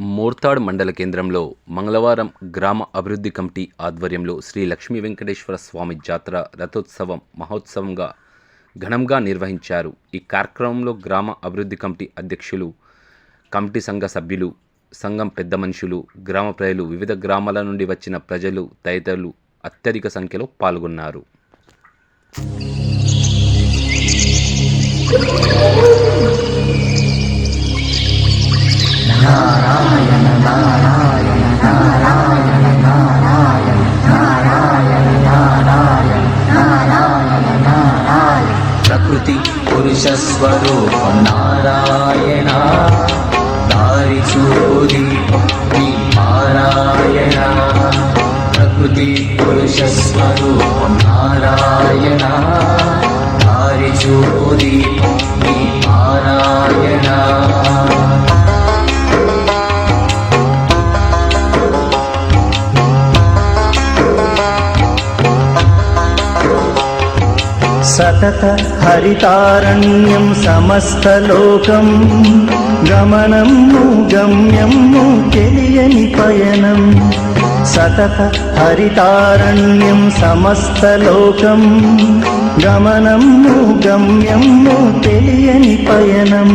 మోర్తాడ్ మండల కేంద్రంలో మంగళవారం గ్రామ అభివృద్ధి కమిటీ ఆధ్వర్యంలో శ్రీ లక్ష్మీ వెంకటేశ్వర స్వామి జాతర రథోత్సవం మహోత్సవంగా ఘనంగా నిర్వహించారు. ఈ కార్యక్రమంలో గ్రామ అభివృద్ధి కమిటీ అధ్యక్షులు కమిటీ సంఘ సభ్యులు సంఘం పెద్ద మనుషులు గ్రామ ప్రజలు వివిధ గ్రామాల నుండి వచ్చిన ప్రజలు తదితరులు అత్యధిక సంఖ్యలో పాల్గొన్నారు. స్వరూప నారాయణ దారి చూపుది ఈ నారాయణ ప్రకృతి పురుష స్వరూప నారాయణ దారి చూపుది ఈ నారాయణ సతత హరితారణ్యం సమస్తలోకం గమనము గమ్యము తెలియని పయనం. సతత హరితారణ్యం సమస్తలోకం గమనము గమ్యము తెలియని పయనం.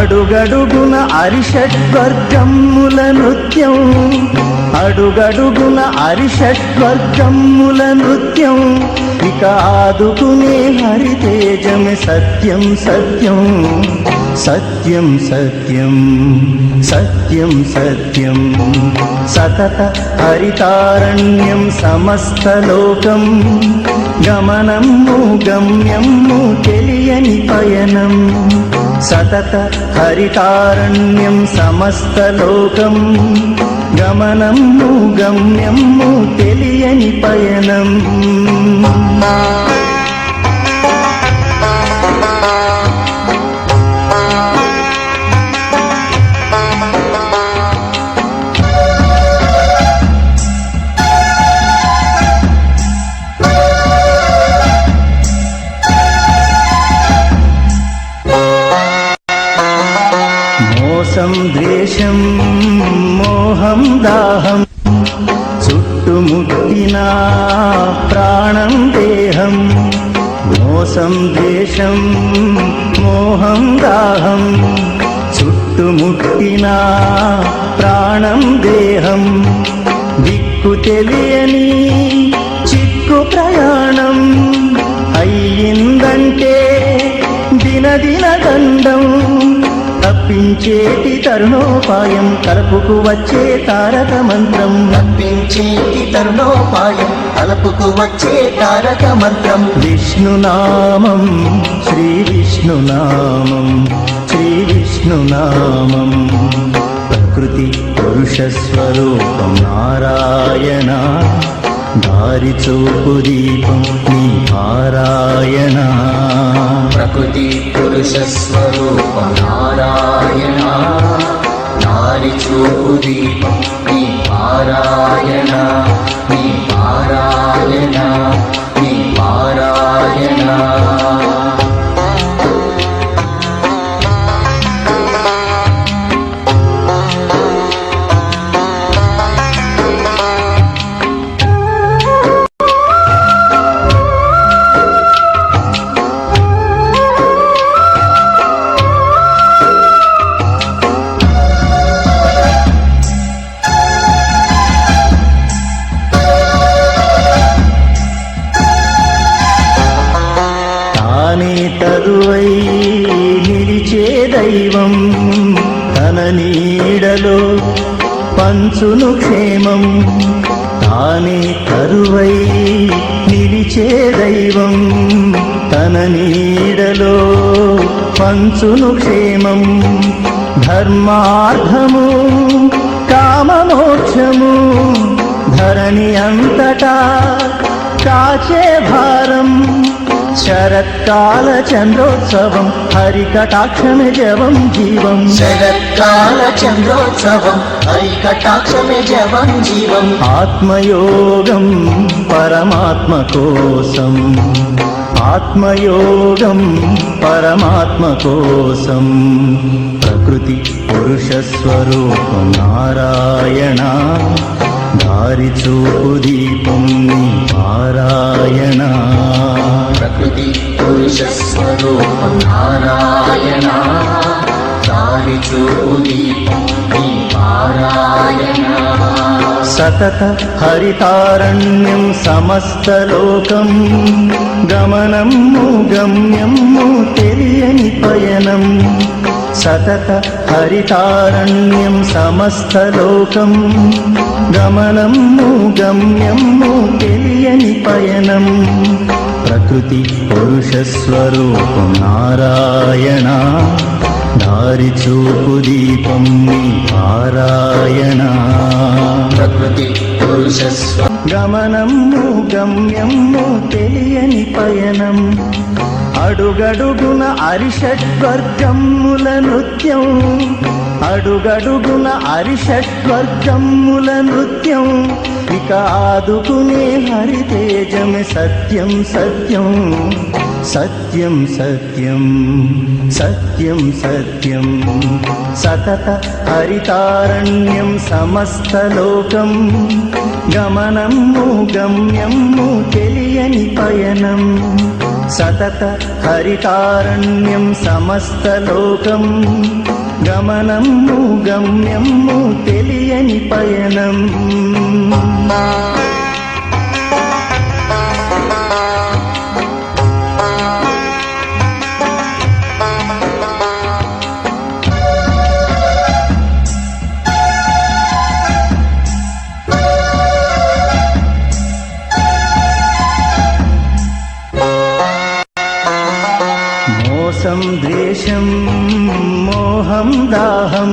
అడుగడుగున అరిషడ్వర్గముల నృత్యం. అడుగడుగున అరిషడ్వర్గముల నృత్యం. ఇక ఆదుకునే హరితేజమే సత్యం సత్యం. సత్యం సత్యం. సత్యం సత్యం. సతత హరితారణ్యం సమస్తలోకం గమనము గమ్యము తెలియని పయనం. సతత హరితారణ్యం సమస్తలోకం గమనము గమ్యము తెలియని పయనం. మోసం ద్వేషం మోహం దాహం. చుట్టుముట్టిన ప్రాణం దేహం. మోసం ద్వేషం మోహం దాహం. చుట్టుముట్టిన ప్రాణం దేహం. దిక్కు తెలియని చిక్కు ప్రయాణం. తప్పించేటి తరుణోపాయం కలుపుకు వచ్చే తారక మంత్రం. తప్పించేటి తరుణోపాయం తలుపుకు వచ్చే తారక మంత్రం. విష్ణునామం శ్రీ విష్ణునామం శ్రీ విష్ణునామం ప్రకృతి పురుష స్వరూపం నారాయణ దారి చూపు దీపం నీ పారాయణ. ప్రకృతి పురుష నారాయణ. నారి చూపు దీపం నీ పారాయణ నీ పారాయణ. ఒంటరువై నిలిచే దైవం తన నీడలో పంచును క్షేమం తానే తరువై నిలిచే దైవం తన నీడలో పంచును క్షేమం ధర్మార్థము కామమోక్షము ధరణి అంతటా కాచే భారం శరత్కాల చంద్రోత్సవం హరికటాక్షమే జవం జీవం. శరత్కాల చంద్రోత్సవం హరికటాక్షమే జవం జీవం. ఆత్మయోగం పరమాత్మ కోసం. ఆత్మయోగం పరమాత్మ కోసం. ప్రకృతి పురుష స్వరూప నారాయణ. దారి చూపు దీపం పారాయణ. ప్రకృతి పురుష నారాయణ. దారి చూపు పారాయణ. సతత హరితారణ్యం సమస్తలోకం గమనము గమ్యము తెలియని పయనం. సతత హరితారణ్యం సమస్తలోకం గమనము గమ్యము తెలియని పయనం. ప్రకృతి పురుష స్వరూపం నారాయణ. దారి చూపు దీపం నీ పారాయణ ప్రకృతి పురుష స్వ గమనము గమ్యము తెలియని పయనం. అడుగడుగున అరిషడ్వర్గముల నృత్యం. అడుగడుగున అరిషడ్వర్గముల నృత్యం. ఇక ఆదుకునే హరితేజమే సత్యం సత్యం. సత్యం సత్యం. సత్యం సత్యం. సతత హరితారణ్యం సమస్తలోకం గమనము గమ్యము తెలియని పయనం. సతత హరితారణ్యం సమస్తలోకం గమనము గమ్యము తెలియని పయనం. దాహం దాహం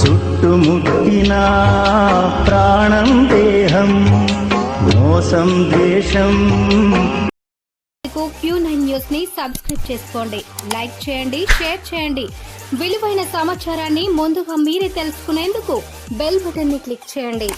చుట్టుముట్టిన ప్రాణం దేహం మోసం ద్వేషం. క్యూ నైన్ న్యూస్ని సబ్స్క్రైబ్ చేసుకోండి లైక్ చేయండి షేర్ చేయండి. విలువైన సమాచారాన్ని ముందుగా మీరే తెలుసుకునేందుకు బెల్ బటన్ని క్లిక్ చేయండి.